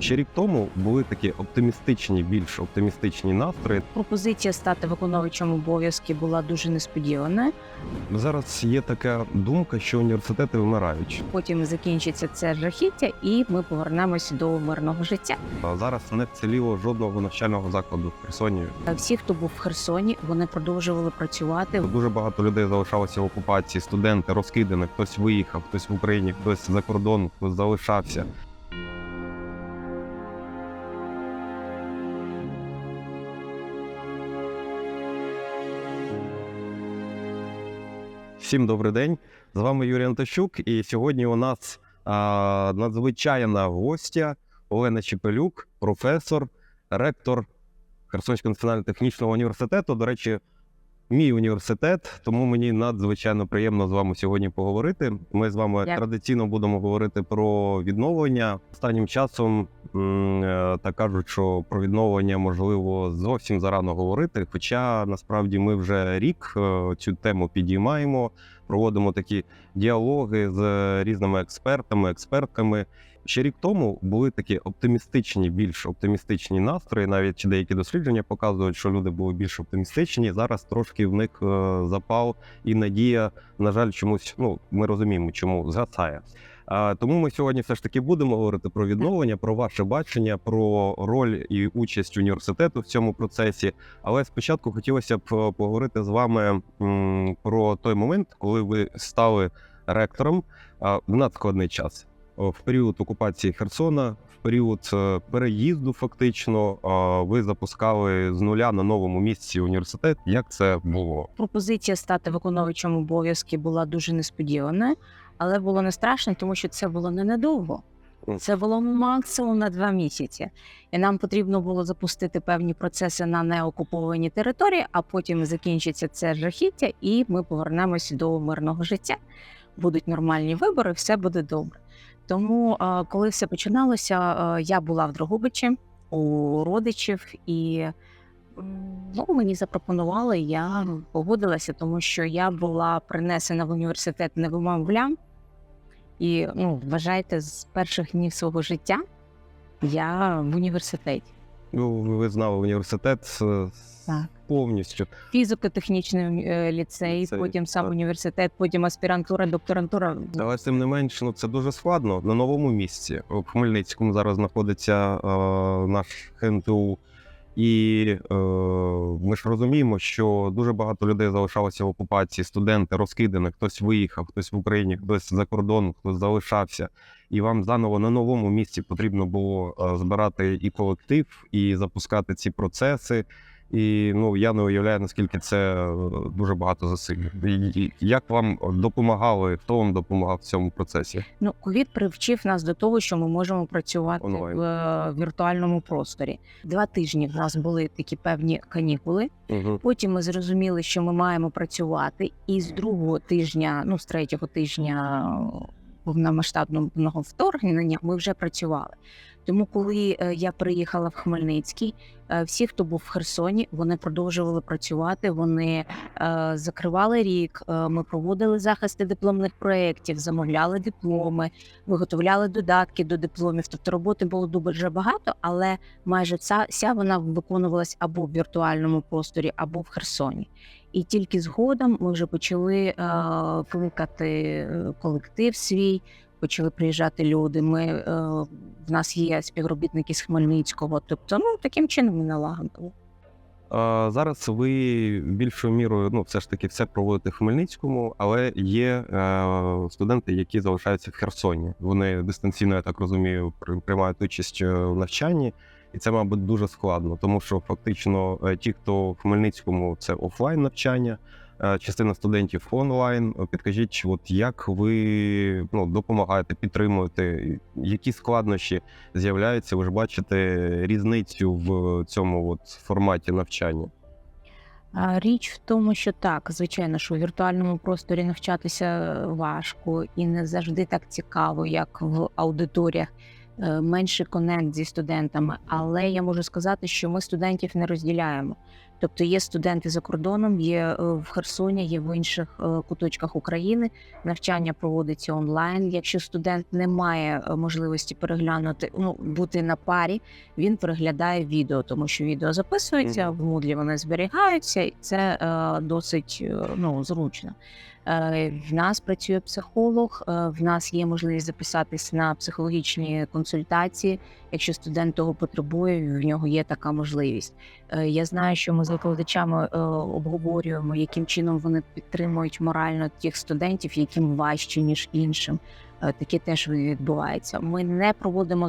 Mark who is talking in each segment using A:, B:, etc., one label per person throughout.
A: Ще рік тому були такі оптимістичні, більш оптимістичні настрої.
B: Пропозиція стати виконувачем обов'язків була дуже несподівана.
A: Зараз є така думка, що університети вмирають.
B: Потім закінчиться це жахіття, і ми повернемося до мирного життя.
A: А зараз не вціліло жодного навчального закладу в Херсоні.
B: Всі, хто був в Херсоні, вони продовжували працювати.
A: Дуже багато людей залишалося в окупації. Студенти розкидані, хтось виїхав, хтось в Україні, хтось за кордон, хтось залишався. Всім добрий день. З вами Юрій Антощук, і сьогодні у нас а, надзвичайна гостя Олена Чепелюк, професор, ректор Херсонського національно-технічного університету. До речі, мій університет, тому мені надзвичайно приємно з вами сьогодні поговорити. Ми з вами
B: Дякую.
A: традиційно будемо говорити про відновлення. Останнім часом е, так кажуть, що про відновлення можливо зовсім зарано говорити. Хоча насправді ми вже рік е, цю тему підіймаємо, проводимо такі діалоги з різними експертами, експертками. Ще рік тому були такі оптимістичні, більш оптимістичні настрої. Навіть деякі дослідження показують, що люди були більш оптимістичні. Зараз трошки в них е, запал і надія, на жаль, чомусь. Ну ми розуміємо, чому згасає. Тому ми сьогодні все ж таки будемо говорити про відновлення, про ваше бачення, про роль і участь університету в цьому процесі. Але спочатку хотілося б е, поговорити з вами про той момент, коли ви стали ректором в надскладний час в період окупації Херсона, в період е, переїзду, фактично, ви запускали з нуля на новому місці університет. Як це було?
B: Пропозиція стати виконувачем обов'язків була дуже несподівана, але було не страшно, тому що це було не надовго. Це було максимум на два місяці, і нам потрібно було запустити певні процеси на неокупованій території, а потім закінчиться це жахіття, і ми повернемося до мирного життя. Будуть нормальні вибори, все буде добре. Тому, коли все починалося, я була в Дрогобичі у родичів, і ну, мені запропонували, я погодилася, тому що я була принесена в університет невимовлям. І ну, вважайте, з перших днів свого життя я в університеті.
A: Ну, ви знали університет
B: Так.
A: Повністю.
B: Фізико-технічний е, ліцей,
A: Ліцей,
B: потім сам
A: так.
B: університет, потім аспірантура, докторантура.
A: Але тим не менш, ну це дуже складно на новому місці. В Хмельницькому зараз знаходиться е, наш ХНТУ. І е, ми ж розуміємо, що дуже багато людей залишалося в окупації, студенти розкидані, хтось виїхав, хтось в Україні, хтось за кордон, хтось залишався. І вам заново на новому місці потрібно було е, збирати і колектив, і запускати ці процеси. І ну я не уявляю, наскільки це е, дуже багато і Як вам допомагали? Хто вам допомагав в цьому процесі?
B: Ну, ковід привчив нас до того, що ми можемо працювати
A: Онлайн.
B: в е, віртуальному просторі. Два тижні в нас були такі певні канікули.
A: Угу.
B: Потім ми зрозуміли, що ми маємо працювати, і з другого тижня, ну з третього тижня повномасштабного вторгнення, ми вже працювали. Тому, коли е, я приїхала в Хмельницький, е, всі, хто був в Херсоні, вони продовжували працювати. Вони е, закривали рік. Ми проводили захисти дипломних проєктів, замовляли дипломи, виготовляли додатки до дипломів. Тобто роботи було дуже багато, але майже вся вона виконувалась або в віртуальному просторі, або в Херсоні. І тільки згодом ми вже почали е, кликати е, колектив свій, почали приїжджати люди. Ми е, в нас є співробітники з Хмельницького. Тобто, ну таким чином ми налагодили.
A: Зараз ви більшою мірою, ну все ж таки, все проводите в Хмельницькому, але є студенти, які залишаються в Херсоні. Вони дистанційно, я так розумію, при- приймають участь в навчанні, і це, мабуть, дуже складно, тому що фактично е, ті, хто в Хмельницькому, це офлайн навчання. е, Частина студентів онлайн. Підкажіть, от як ви ну, допомагаєте, підтримуєте, які складнощі з'являються? Ви ж бачите різницю в цьому от форматі навчання.
B: Річ в тому, що так, звичайно, що у віртуальному просторі навчатися важко і не завжди так цікаво, як в аудиторіях. Е, Менший конект зі студентами, але я можу сказати, що ми студентів не розділяємо. Тобто є студенти за кордоном, є е, в Херсоні, є в інших е, куточках України. Навчання проводиться онлайн. Якщо студент не має можливості переглянути, ну бути на парі, він переглядає відео, тому що відео записується в Moodle, вони зберігаються, і це е, досить е, ну, зручно. Е, В нас працює психолог, е, в нас є можливість записатись на психологічні консультації. Якщо студент того потребує, в нього є така можливість. Е, Я знаю, що ми з викладачами обговорюємо, яким чином вони підтримують морально тих студентів, яким важче ніж іншим. Таке теж відбувається. Ми не проводимо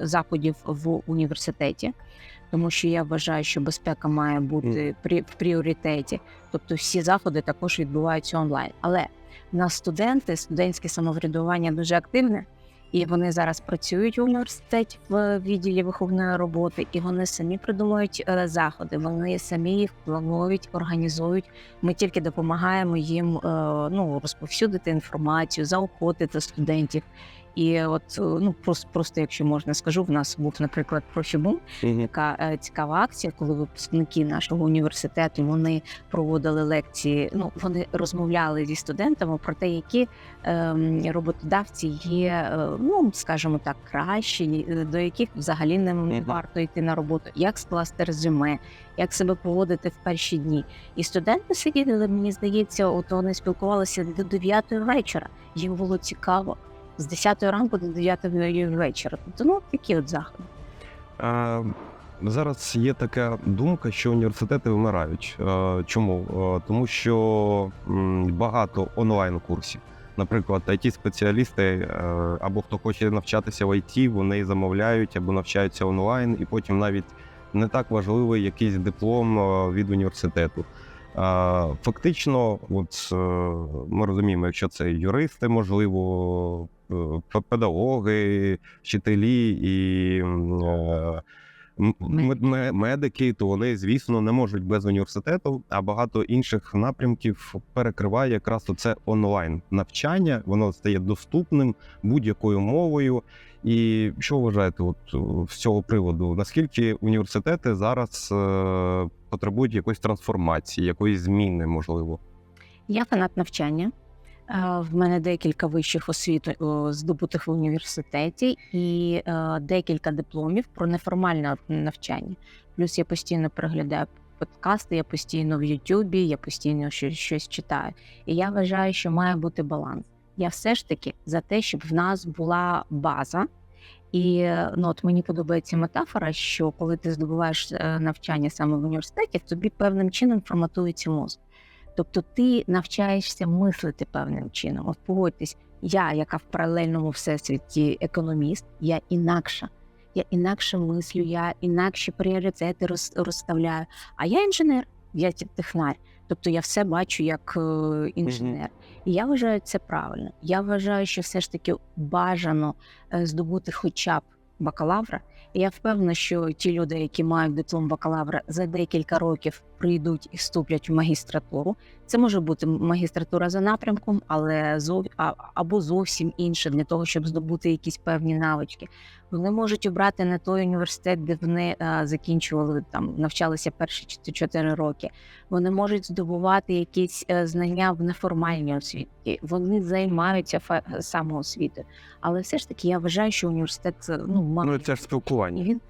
B: заходів в університеті, тому що я вважаю, що безпека має бути прі- в пріоритеті. Тобто всі заходи також відбуваються онлайн. Але нас студенти, студентське самоврядування дуже активне, і вони зараз працюють в університеті в відділі виховної роботи, і вони самі придумують е, заходи. Вони самі їх планують, організують. Ми тільки допомагаємо їм е, ну розповсюдити інформацію, заохотити студентів. І от е, ну просто, просто якщо можна скажу, в нас був, наприклад, профібум, така е, цікава акція, коли випускники нашого університету вони проводили лекції. Ну вони розмовляли зі студентами про те, які ем, роботодавці є, е, ну скажімо так, кращі, е, до яких взагалі не варто йти на роботу, як скласти резюме, як себе поводити в перші дні. І студенти сиділи, мені здається, от вони спілкувалися до 9 вечора. Їм було цікаво. З 10 ранку до 9 вечора. Тобто, ну такі от заходи.
A: А, зараз є така думка, що університети вмирають. А, чому? Тому що багато онлайн-курсів. Наприклад, it спеціалісти е, або хто хоче навчатися в IT, вони замовляють або навчаються онлайн, і потім навіть не так важливий якийсь диплом е, від університету. Фактично, от е, ми розуміємо, якщо це юристи, можливо, педагоги, вчителі і е, медики, то вони, звісно, не можуть без університету, а багато інших напрямків перекриває якраз це онлайн навчання. Воно стає доступним будь-якою мовою. І що вважаєте, от е, з цього приводу? Наскільки університети зараз е, потребують якоїсь трансформації, якоїсь зміни, можливо?
B: Я фанат навчання. Е, В мене декілька вищих освіт здобутих в університеті і е, декілька дипломів про неформальне навчання. Плюс я постійно переглядаю подкасти, я постійно в Ютубі, я постійно щось, читаю. І я вважаю, що має бути баланс. Я все ж таки за те, щоб в нас була база. І ну, от мені подобається метафора, що коли ти здобуваєш е, навчання саме в університеті, тобі певним чином форматується мозок. Тобто ти навчаєшся мислити певним чином. От погодьтесь, я, яка в паралельному всесвіті економіст, я інакша. Я інакше мислю, я інакші пріоритети роз- розставляю. А я інженер, я технар. Тобто я все бачу як е, інженер. І я вважаю це правильно. Я вважаю, що все ж таки бажано е, здобути хоча б бакалавра. Я впевнена, що ті люди, які мають диплом бакалавра, за декілька років прийдуть і вступлять в магістратуру. Це може бути магістратура за напрямком, але зов... або зовсім інше для того, щоб здобути якісь певні навички. Вони можуть обрати не той університет, де вони а, закінчували там, навчалися перші чот- чотири роки. Вони можуть здобувати якісь е, знання в неформальній освіті. Вони займаються фе- самоосвітою. Але все ж таки я вважаю, що університет ну, має
A: Ну, це ж спілкування.
B: він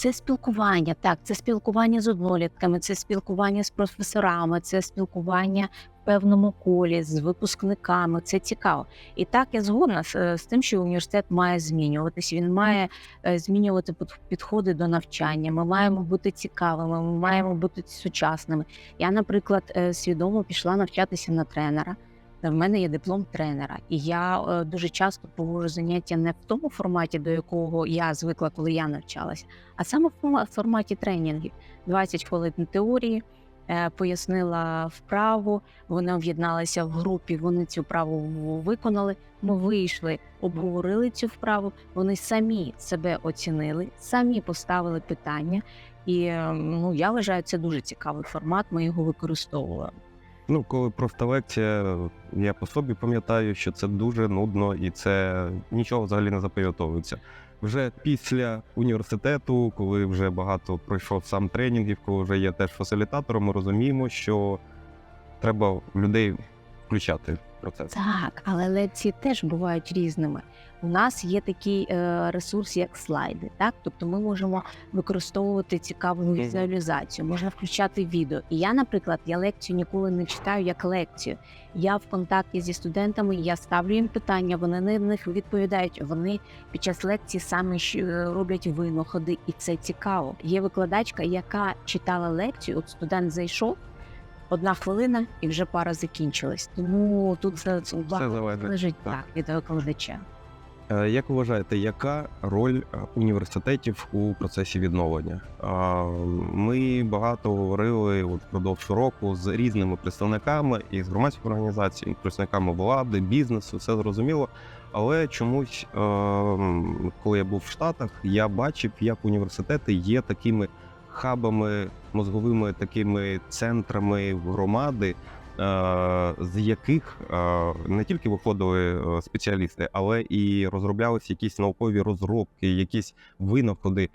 B: це спілкування, так, це спілкування з однолітками, це спілкування з професорами, це спілкування в певному колі з випускниками. Це цікаво. І так я згодна з, з тим, що університет має змінюватись. Він має е, змінювати під- підходи до навчання. Ми маємо бути цікавими, ми маємо бути сучасними. Я, наприклад, е, свідомо пішла навчатися на тренера. В мене є диплом тренера, і я е, дуже часто проводжу заняття не в тому форматі, до якого я звикла, коли я навчалася, а саме в форматі тренінгів. 20 хвилин теорії, е, пояснила вправу. Вони об'єдналися в групі. Вони цю вправу виконали. Ми вийшли, обговорили цю вправу. Вони самі себе оцінили, самі поставили питання. І е, ну я вважаю, це дуже цікавий формат. Ми його використовуємо.
A: Ну, коли просто лекція, я по собі пам'ятаю, що це дуже нудно і це нічого взагалі не запам'ятовується. вже після університету, коли вже багато пройшов сам тренінгів, коли вже є теж фасилітатором, ми розуміємо, що треба людей включати процес.
B: Так, але лекції теж бувають різними. У нас є такий е, ресурс, як слайди. Так, тобто ми можемо використовувати цікаву візуалізацію, можна включати відео. І я, наприклад, я лекцію ніколи не читаю як лекцію. Я в контакті зі студентами, я ставлю їм питання, вони на них відповідають. Вони під час лекції саме е, роблять винаходи, і це цікаво. Є викладачка, яка читала лекцію. От студент зайшов. Одна хвилина і вже пара закінчилась. Тому тут це, лежить
A: Так.
B: так від викладача.
A: Е, Як ви вважаєте, яка роль е, університетів у процесі відновлення? Ми багато говорили от впродовж року з різними представниками і з громадських організацій, і представниками влади, бізнесу, все зрозуміло. Але чомусь, е, коли я був в Штатах, я бачив, як університети є такими хабами, мозговими такими центрами громади, е, з яких е, не тільки виходили е, спеціалісти, але і розроблялися якісь наукові розробки, якісь винаходи.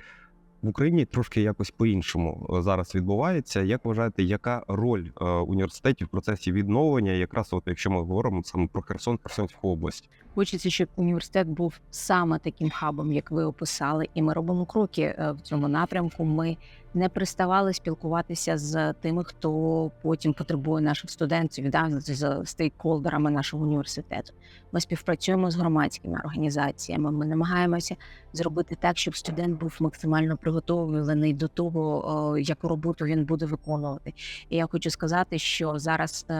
A: В Україні трошки якось по-іншому зараз відбувається. Як вважаєте, яка роль університетів в процесі відновлення, якраз от якщо ми говоримо саме про Херсон, Херсонську область?
B: Хочеться, щоб університет був саме таким хабом, як ви описали, і ми робимо кроки в цьому напрямку. Ми не приставали спілкуватися з тими, хто потім потребує наших студентів, да, з- стейкхолдерами нашого університету. Ми співпрацюємо з громадськими організаціями. Ми намагаємося зробити так, щоб студент був максимально приготовлений до того, е, яку роботу він буде виконувати. І я хочу сказати, що зараз е,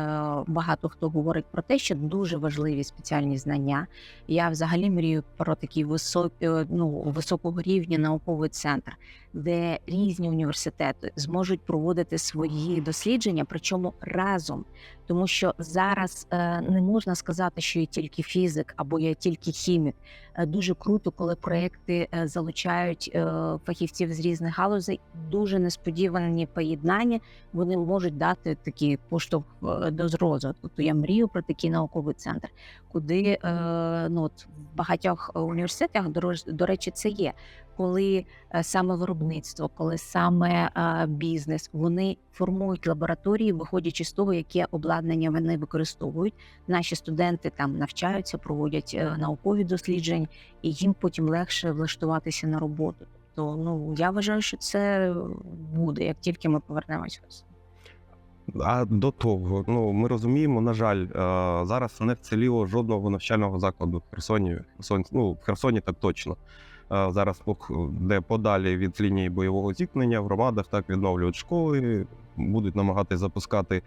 B: багато хто говорить про те, що дуже важливі спеціальні знання. Я взагалі мрію про такий високий, ну, високого рівня науковий центр, де різні університети зможуть проводити свої дослідження, причому разом. Тому що зараз е, не можна сказати, що я тільки фізик або я тільки хімік. Е, Дуже круто, коли проекти е, залучають е, фахівців з різних галузей. Дуже несподівані поєднання. Вони можуть дати такий поштовх е, до розвитку. Тобто я мрію про такий науковий центр, куди е, ну от в багатьох університетах до речі, це є. Коли е, саме виробництво, коли саме бізнес, вони формують лабораторії, виходячи з того, яке обладнання вони використовують. Наші студенти там навчаються, проводять е, наукові дослідження, і їм потім легше влаштуватися на роботу. Тобто, ну я вважаю, що це буде, як тільки ми повернемося.
A: А до того, ну ми розуміємо, на жаль, е, зараз не вціліло жодного навчального закладу в Херсоні. Херсон, ну, в Херсоні так точно. Е, Зараз де подалі від лінії бойового зіткнення в громадах так відновлюють школи, будуть намагатися запускати е,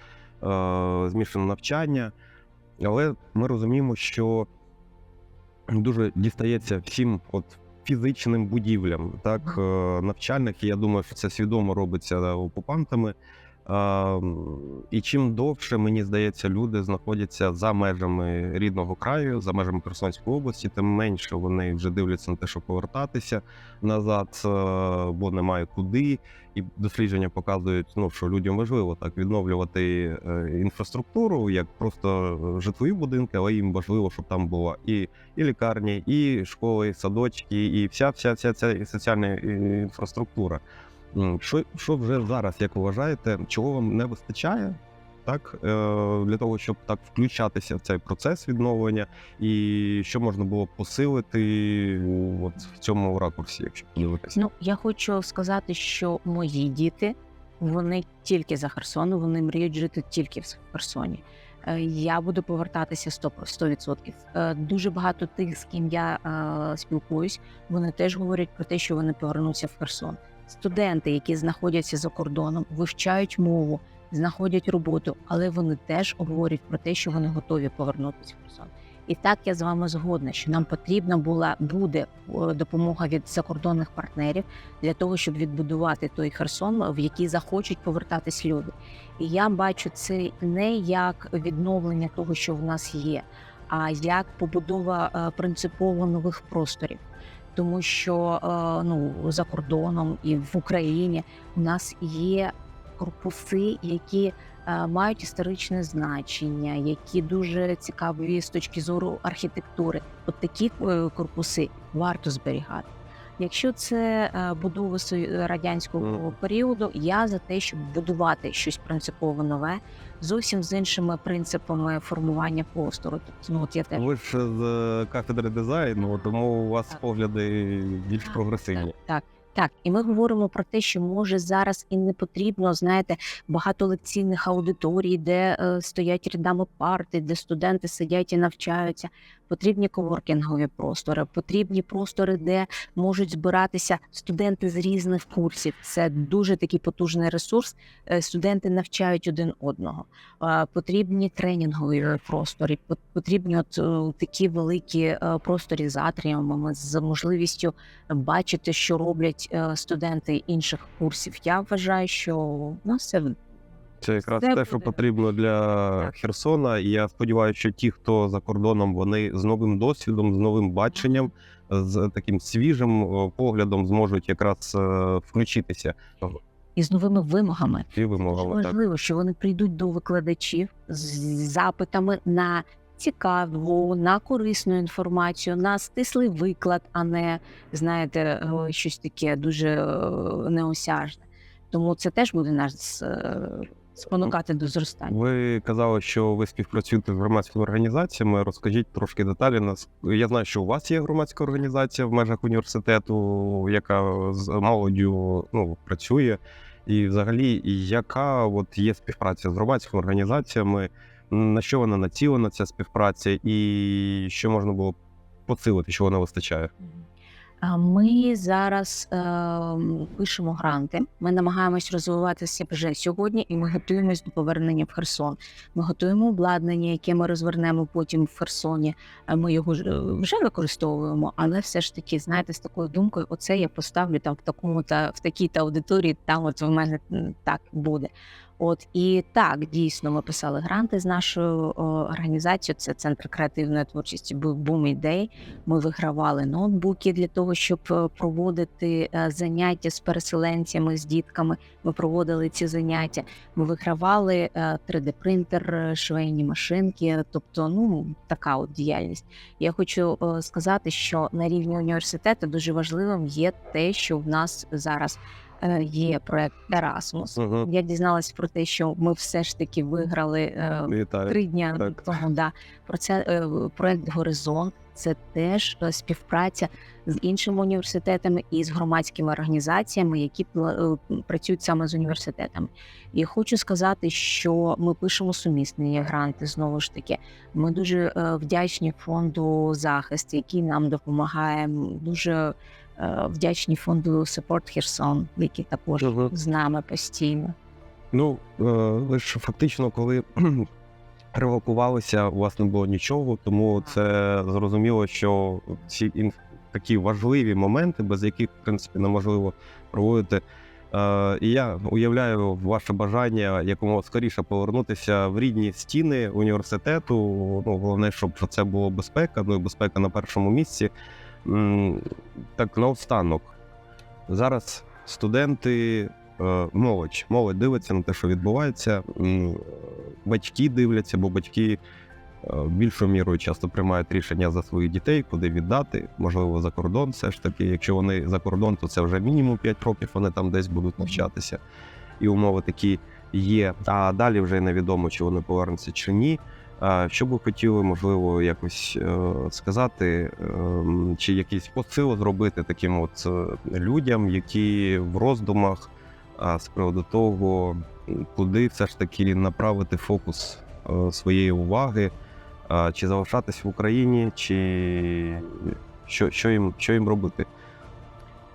A: змішане навчання. Але ми розуміємо, що дуже дістається всім от фізичним будівлям, так е, навчальних. І я думаю, що це свідомо робиться окупантами. І чим довше, мені здається, люди знаходяться за межами рідного краю, за межами Херсонської області, тим менше вони вже дивляться на те, щоб повертатися назад, е, бо немає куди. І дослідження показують, ну що людям важливо так відновлювати е, інфраструктуру, як просто е, житлові будинки, але їм важливо, щоб там була і, і лікарні, і школи, і садочки, і вся вся вся ця соціальна інфраструктура. Що, що вже зараз, як вважаєте, чого вам не вистачає? Так, е, для того, щоб так включатися в цей процес відновлення, і що можна було посилити от в цьому ракурсі, якщо подивитися?
B: Ну я хочу сказати, що мої діти вони тільки за Херсону, вони мріють жити тільки в Херсоні. Е, Я буду повертатися 100%. 100%. Е, Дуже багато тих, з ким я спілкуюсь, вони теж говорять про те, що вони повернуться в Херсон. Студенти, які знаходяться за кордоном, вивчають мову, знаходять роботу, але вони теж говорять про те, що вони готові повернутися в Херсон. І так я з вами згодна, що нам потрібна була буде е, допомога від закордонних партнерів для того, щоб відбудувати той Херсон, в який захочуть повертатись люди. І я бачу це не як відновлення того, що в нас є, а як побудова е, принципово нових просторів. Тому що е, ну за кордоном і в Україні у нас є корпуси, які е, мають історичне значення, які дуже цікаві з точки зору архітектури. От такі е, корпуси варто зберігати. Якщо це е, будова радянського періоду, я за те, щоб будувати щось принципово нове, зовсім з іншими принципами формування простору. Тобто, ну от я теж
A: Ви ж з кафедри дизайну, тому у вас
B: Так.
A: погляди більш
B: Так,
A: прогресивні.
B: Так, так, так. І ми говоримо про те, що може зараз і не потрібно, знаєте, багато лекційних аудиторій, де е, стоять рядами парти, де студенти сидять і навчаються. Потрібні коворкінгові простори, потрібні простори, де можуть збиратися студенти з різних курсів. Це дуже такий потужний ресурс. Е, Студенти навчають один одного. Потрібні тренінгові простори, потрібні от е, такі великі е, просторі з атріумами, з можливістю бачити, що роблять студенти інших курсів. Я вважаю, що нас це
A: якраз
B: Це
A: те, що
B: буде.
A: потрібно для
B: Так.
A: Херсона. І я сподіваюся, що ті, хто за кордоном, вони з новим досвідом, з новим баченням, з таким свіжим поглядом зможуть якраз е, включитися
B: і з новими вимогами.
A: і вимогами. Так.
B: важливо, що вони прийдуть до викладачів з запитами на цікаву, на корисну інформацію, на стислий виклад, а не знаєте, щось таке дуже неосяжне. Тому це теж буде нас спонукати до зростання.
A: Ви казали, що ви співпрацюєте з громадськими організаціями. Розкажіть трошки деталі. Нас я знаю, що у вас є громадська організація в межах університету, яка з молоддю ну, працює. І взагалі, яка от є співпраця з громадськими організаціями, на що вона націлена, ця співпраця, і що можна було посилити, що вона вистачає?
B: Ми зараз е, пишемо гранти. Ми намагаємось розвиватися вже сьогодні, і ми готуємось до повернення в Херсон. Ми готуємо обладнання, яке ми розвернемо потім в Херсоні. Е, Ми його е, вже використовуємо, але все ж таки, знаєте, з такою думкою, оце я поставлю там в такому та в такій та аудиторії. Там от в мене так буде. От і так дійсно ми писали гранти з нашою організацією. Це центр креативної творчості Boom Day. Ми вигравали ноутбуки для того, щоб е, проводити е, заняття з переселенцями, з дітками. Ми проводили ці заняття. Ми вигравали 3D-принтер, е, швейні машинки. Тобто, ну така от діяльність. Я хочу сказати, що на рівні університету дуже важливим є те, що в нас зараз є проект Erasmus.
A: Угу.
B: Я дізналась про те, що ми все ж таки виграли е, три дня
A: Так.
B: тому. Да про це е, проект Горизонт. Це теж е, співпраця з іншими університетами і з громадськими організаціями, які е, працюють саме з університетами. І хочу сказати, що ми пишемо сумісні гранти. Знову ж таки, ми дуже е, вдячні фонду захист, який нам допомагає. Дуже вдячні фонду Support Херсон, який також
A: Мгм.
B: з нами постійно.
A: Ну, е, ж фактично, коли релокувалися, у вас не було нічого, тому це зрозуміло, що ці ін- такі важливі моменти, без яких, в принципі, неможливо проводити. Е, і я уявляю ваше бажання якомога скоріше повернутися в рідні стіни університету. Ну, головне, щоб це було безпека, ну і безпека на першому місці. Так, наостанок. Зараз студенти е, молодь. Молодь дивиться на те, що відбувається. Батьки дивляться, бо батьки е, більшою мірою часто приймають рішення за своїх дітей, куди віддати, можливо, за кордон. Все ж таки, якщо вони за кордон, то це вже мінімум 5 років, вони там десь будуть навчатися. І умови такі є. А далі вже невідомо, чи вони повернуться чи ні. Що б ви хотіли, можливо, якось е, сказати, е, чи якийсь посил зробити таким от е, людям, які в роздумах з приводу того, куди все ж таки направити фокус е, своєї уваги, чи залишатись в Україні, чи що, що, їм, що їм робити?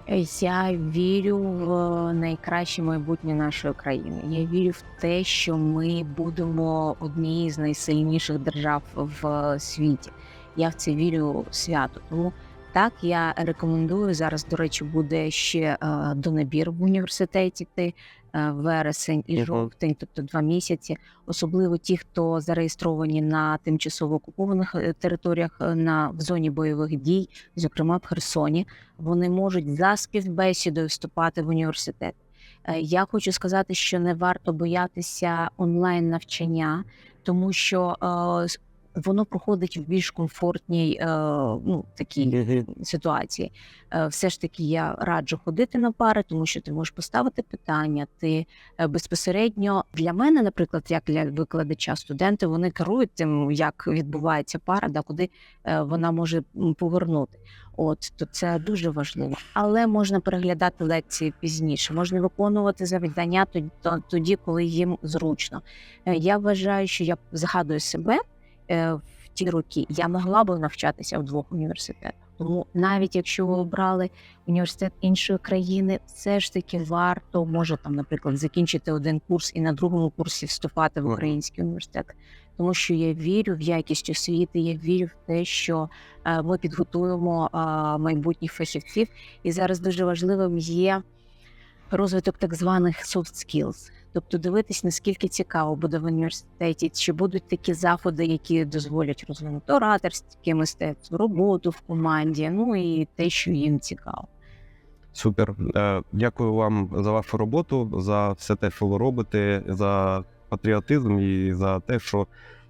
B: Я вірю в найкраще майбутнє нашої країни. Я вірю в те, що ми будемо однією з найсильніших держав в світі. Я в це вірю свято. Тому так я рекомендую зараз. До речі, буде ще е, донабір в університеті. Ти вересень і жовтень, тобто два місяці. Особливо ті, хто зареєстровані на тимчасово окупованих е, територіях е, на в зоні бойових дій, зокрема в Херсоні вони можуть за співбесідою вступати в університет. Е, Я хочу сказати, що не варто боятися онлайн навчання, тому що е, воно проходить в більш комфортній е, ну, такій ситуації. Е, Все ж таки я раджу ходити на пари, тому що ти можеш поставити питання. Ти е, безпосередньо для мене, наприклад, як для викладача, студенти вони керують тим, як відбувається пара, да, куди е, вона може повернути. От то це дуже важливо, але можна переглядати лекції пізніше, можна виконувати завдання тоді, коли їм зручно. Е, Я вважаю, що я згадую себе в ті роки. Я могла би навчатися в двох університетах. Тому навіть якщо ви обрали університет іншої країни, все ж таки варто може там, наприклад, закінчити один курс і на другому курсі вступати в український університет. Тому що я вірю в якість освіти, я вірю в те, що е, ми підготуємо е, майбутніх фахівців. І зараз дуже важливим є розвиток так званих soft skills. Тобто дивитись, наскільки цікаво буде в університеті, чи будуть такі заходи, які дозволять розвинути ораторське мистецтво, роботу в команді, ну і те, що їм цікаво.
A: Супер. Е, Дякую вам за вашу роботу, за все те, що ви робите, за патріотизм і за те, що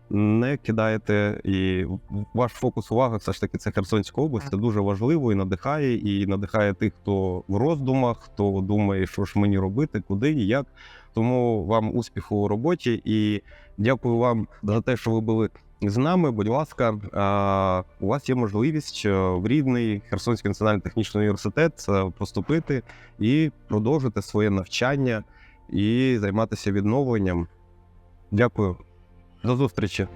A: не кидаєте. І ваш фокус уваги все ж таки це Херсонська область. Це дуже важливо і надихає, і надихає тих, хто в роздумах, хто думає, що ж мені робити, куди і як. Тому вам успіху у роботі і дякую вам за те, що ви були з нами. Будь ласка, у вас є можливість е, в рідний Херсонський національний технічний університет е, поступити і продовжити своє навчання і займатися відновленням. Дякую. До зустрічі.